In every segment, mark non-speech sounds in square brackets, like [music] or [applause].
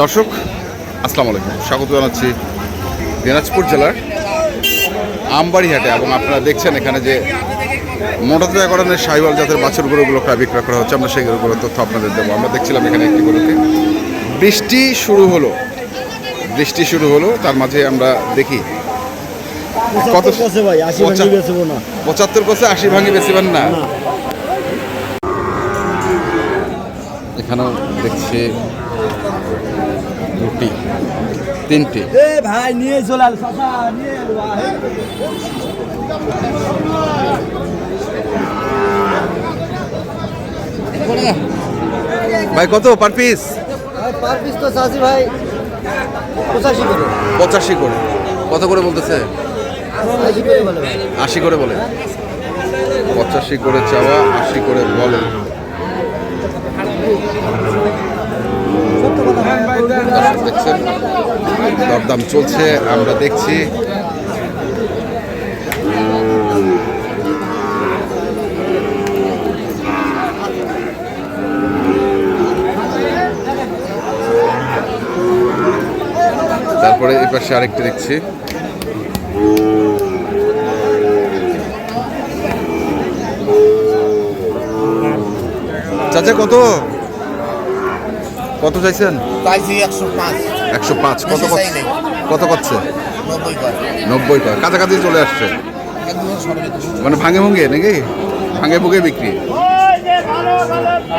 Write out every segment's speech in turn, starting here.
দর্শক আসসালামু আলাইকুম। স্বাগত জানাচ্ছি দিনাজপুর জেলার আমবাড়িহাটে এবং আপনারা দেখছেন এখানে যে মোটাতাজা করানোর সাইওয়াল জাতের বাছুর গরুগুলো প্রায় বিক্রয় করা হচ্ছে। আমরা সেই গরুগুলোর তথ্য আপনাদের দেবো। আমরা দেখছিলাম এখানে একটি গরুকে। বৃষ্টি শুরু হলো। বৃষ্টি শুরু হলো তার মাঝে আমরা দেখি কত কত কষে আশি ভাঙি পঁচাত্তর বেশিবেন না। এখানেও দেখছি দুটি তিনটি। এ ভাই নিয়ে আহে। ভাই। কত পার পিস পার পিস তো চাষি ভাই পঁচাশি করে। পঁচাশি করে। কত করে বলতেছে? আশি করে বলে। পঁচাশি করে চাওয়া আশি করে বলে। দেখছেন দরদাম চলছে আমরা দেখছি। তারপরে এই পাশে আরেকটি দেখছি। চাচা কত? কত চাইছেন? চাইছি একশো পাঁচ। একশো পাঁচ। কত কত করছে? নব্বই কয় কাছাকাছি চলে আসছে। মানে ভাঙে ভুঙ্গে নাকি? ভাঙে ভুঙ্গে বিক্রি।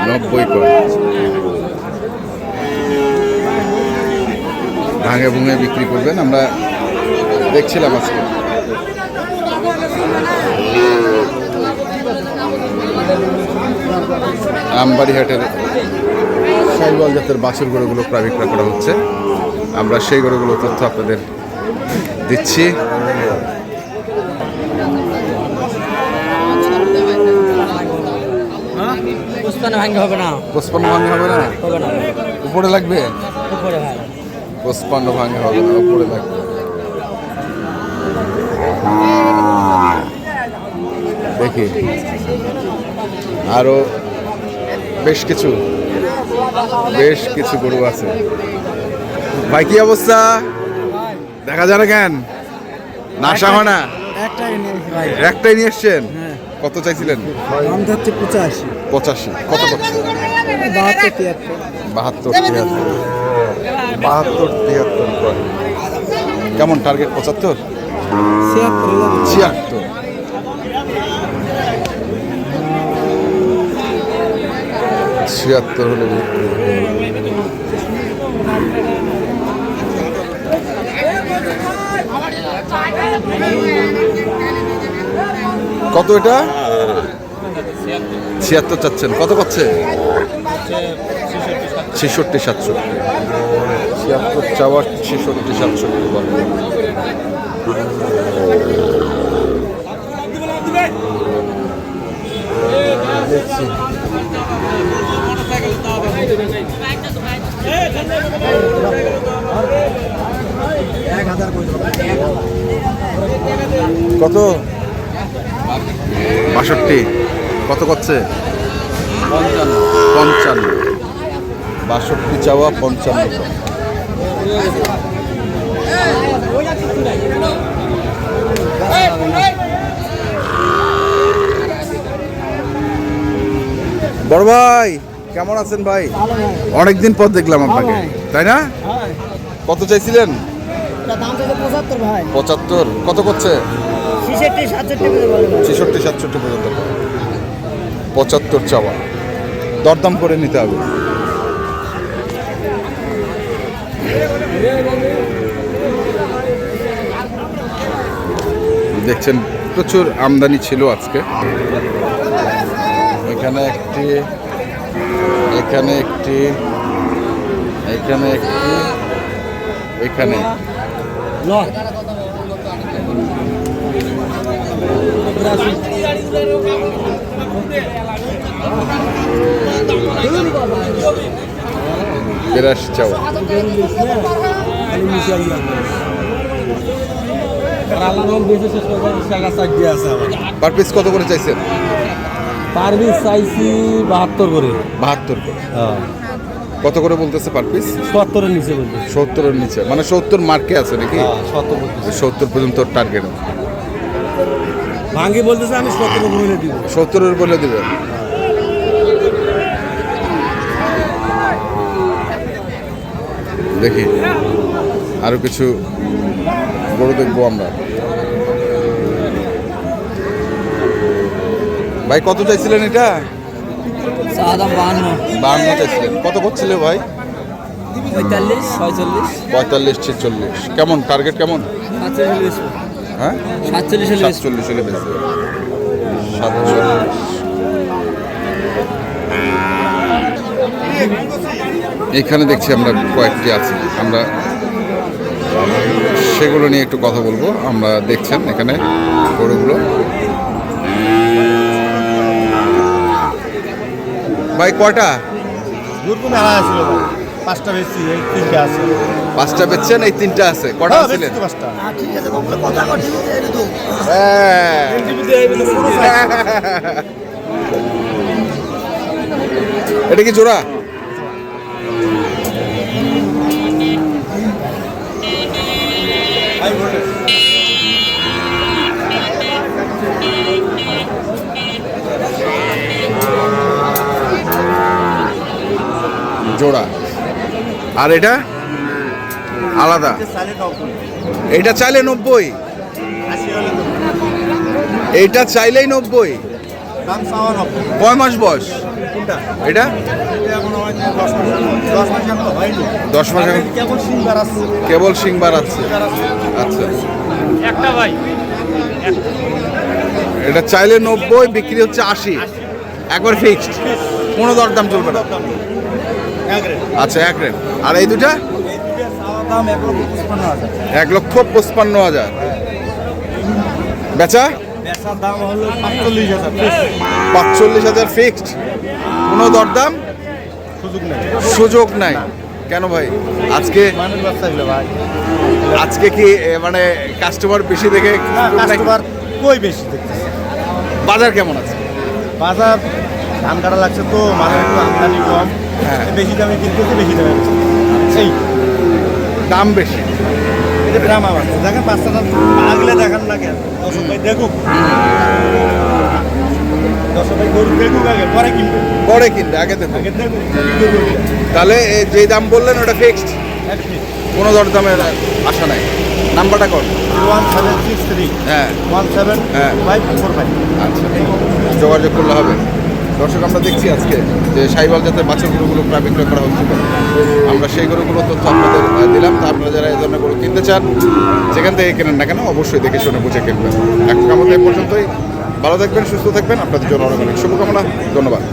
নব্বই কয় ভাঙে ভুঙে বিক্রি করবেন। আমরা দেখছিলাম আজকে। আমবাড়িহাটের সাইবল জাতের বাছুর গরুগুলো প্রায় বিক্রয় করা হচ্ছে। আমরা সেই গরুগুলো তথ্য আপনাদের দিচ্ছি। হবে না। পঁচপান্ন ভাঙে হবে না? হবে না। উপরে লাগবে? উপরে ভাই। পঁচপান্ন ভাঙে হবে না উপরে লাগবে। দেখি। আরও বেশ কিছু বেশ কিছু গরু আছে। ভাই কি অবস্থা? দেখা যায় না কেন? না হয় না একটাই নিয়ে এসছেন? হ্যাঁ। কত চাইছিলেন? পঁচাশি। পঁচাশি। কত করছে বাহাত্তর তিয়াত্তর। বাহাত্তর তিয়াত্তর। বাহাত্তর তিয়াত্তর কেমন টার্গেট পঁচাত্তর? ছিয়াত্তর। ছিয়াত্তর হলে। কত এটা? ছিয়াত্তর চাচ্ছেন। কত করছে ছেষট্টি, সাতষট্টি। ছিয়াত্তর চাওয়ার ছেষট্টি, সাতষট্টি দেখছি কত? বাষট্টি। কত করছে? পঞ্চান্ন। বাষট্টি চাওয়া পঞ্চান্ন। বড় ভাই! কেমন আছেন ভাই? অনেকদিন পর দেখলাম আপনাকে। তাই না? কত চাইছিলেন? পঁচাত্তর কত করছে? সাতষট্টি ছেষট্টি সাতষট্টি পর্যন্ত পঁচাত্তর চাওয়া। দরদাম করে নিতে হবে। দেখছেন প্রচুর আমদানি ছিল আজকে। এখানে একটি এখানে একটি এখানে একটি এখানে। বিরাশি চাওয়া পার পিস কত করে চাইছেন? পারবি চাইছি বাহাত্তর করে। বাহাত্তর করে। কত করে বলতেছে পার পিস? সত্তরের নিচে বলতে সত্তরের নিচে। মানে সত্তর মার্কে আছে নাকি? সত্তর পর্যন্ত টার্গেট ভাঙ্গি বলতেছে আমি সত্তর বলে দিব। সত্তরের বলে দিবে। দেখি। আরও কিছু গরু দেখব আমরা। ভাই কত চাইছিলেন এটা? বাহান্ন। চাইছিলেন। কত করছিল ভাই? পঁয়তাল্লিশ ছেচল্লিশ। কেমন? টার্গেট কেমন? হ্যাঁ? সাতচল্লিশ সাতচল্লিশ হলে বেশি। সাতচল্লিশ। এখানে দেখছি আমরা কয়েকটি আছি। আমরা সেগুলো নিয়ে একটু কথা বলব। আমরা দেখছেন এখানে গরুগুলো। ভাই কয়টা? দুর্গুণ আড়াই ছিল পাঁচটা বেশি এই তিনটা আছে। পাঁচটা বেচছেন এই তিনটা আছে। কটা হ্যাঁ, ছিলেন পাঁচটা। ঠিক আছে কথা হ্যাঁ। [laughs] এটা কি জোড়া? জোড়া। আর এটা? আলাদা। এটা চাইলে নব্বই। এইটা চাইলেই নব্বই। কয় মাস বয়স? কোনটা? এটা? দশ মাস সিংবার কেবল সিং বাড়াচ্ছে আচ্ছা। একটা ভাই। এটা চাইলে নব্বই বিক্রি হচ্ছে আশি। একবার ফিক্সড কোনো দরদাম চলবে না। আচ্ছা এক রেট আর এই দুটা এক লক্ষ পঁচপান্ন হাজার। বেচা? দাম হলো পাঁচচল্লিশ হাজার ফিক্সড কোনো দরদাম? সুযোগ নেই। সুযোগ নাই কেন ভাই? আজকে ভাই আজকে কি মানে কাস্টমার বেশি দেখে কাস্টমার কই বেশি দেখতেছে? বাজার কেমন আছে? বাজার ধান কাটা লাগছে তো মালের একটু আমদানি কম। হ্যাঁ। বেশি দামে কিনতেছে বেশি দামে। সেই দাম বেশি। এটা ড্রামা বাড়ছে। দেখেন বাচ্চাটা আগলে দেখান না কেন? দশ ভাই দেখুক। আগে পরে কিনবে। আগে দেখুন তাহলে যে দাম বললেন ওটা ফিক্সড একটি কোনো দরদামের আশা নাই। নাম্বারটা কর ওয়ান সেভেন সিক্স থ্রি। হ্যাঁ। ওয়ান সেভেন হ্যাঁ। Five four five. আচ্ছা যোগাযোগ করলে হবে। দর্শক, আমরা দেখছি আজকে যে সাইবাল জাতের মাছের গরুগুলো প্রায় বিক্রয় করা হচ্ছিল আমরা সেই গরুগুলো তথ্য আপনাদের দিলাম। তা আপনারা যারা এই ধরনের গরু কিনতে চান, যেখান থেকে কেনেন না কেন, অবশ্যই দেখে শুনে বুঝে কিনবেন। এখন আমাদের পর্যন্তই। ভালো থাকবেন, সুস্থ থাকবেন। আপনাদের জন্য অনেক অনেক শুভকামনা। ধন্যবাদ।